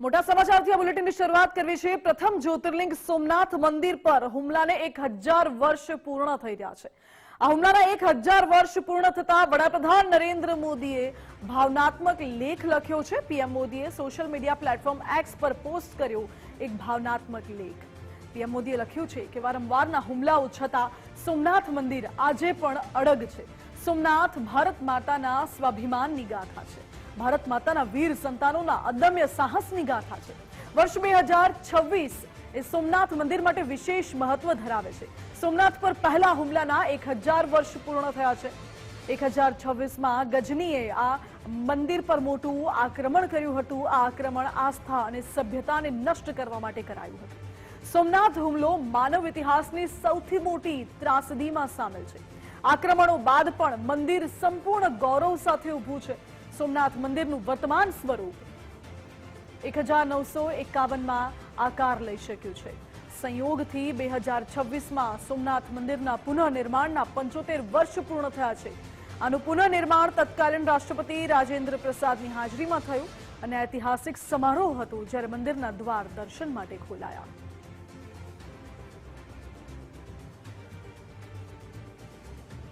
મોટા સમાચારથી આ બુલેટિનની શરૂઆત કરવી છે. પ્રથમ જ્યોતિર્લિંગ સોમનાથ મંદિર પર હુમલાને એક હજાર વર્ષ પૂર્ણ થઈ રહ્યા છે. આ હુમલાના એક હજાર વર્ષ પૂર્ણ થતા વડાપ્રધાન નરેન્દ્ર મોદીએ ભાવનાત્મક લેખ લખ્યો છે. પીએમ મોદીએ સોશિયલ મીડિયા પ્લેટફોર્મ એક્સ પર પોસ્ટ કર્યો એક ભાવનાત્મક લેખ. પીએમ મોદીએ લખ્યું છે કે વારંવારના હુમલાઓ છતાં સોમનાથ મંદિર આજે પણ અડગ છે. સોમનાથ ભારત માતાના સ્વાભિમાનની ગાથા છે. ભારત માતાના વીર સંતાનોના અદમ્ય સાહસની ગાથા છે. વર્ષ બે હજાર છવ્વીસ એ સોમનાથ મંદિર માટે વિશેષ મહત્વ ધરાવે છે. સોમનાથ પર પહેલા હુમલાના એક હજાર વર્ષ પૂર્ણ થયા છે. એક હજાર છવ્વીસમાં ગજનીએ આ મંદિર પર મોટું આક્રમણ કર્યું હતું. આ આક્રમણ આસ્થા અને સભ્યતાને નષ્ટ કરવા માટે કરાયું હતું. સોમનાથ હુમલો માનવ ઇતિહાસની સૌથી મોટી ત્રાસદીમાં સામેલ છે. આક્રમણો બાદ પણ મંદિર સંપૂર્ણ ગૌરવ સાથે ઊભું છે. સોમનાથ મંદિરનું વર્તમાન સ્વરૂપ એક હજાર નવસો એકાવનમાં આકાર લઈ શક્યું છે. સંયોગથી બે હજાર છવ્વીસમાં સોમનાથ મંદિરના પુનઃનિર્માણના પંચોતેર વર્ષ પૂર્ણ થયા છે. આનું પુનઃનિર્માણ તત્કાલીન રાષ્ટ્રપતિ રાજેન્દ્ર પ્રસાદની હાજરીમાં થયું અને ઐતિહાસિક સમારોહ હતો જ્યારે મંદિરના દ્વાર દર્શન માટે ખોલાયા.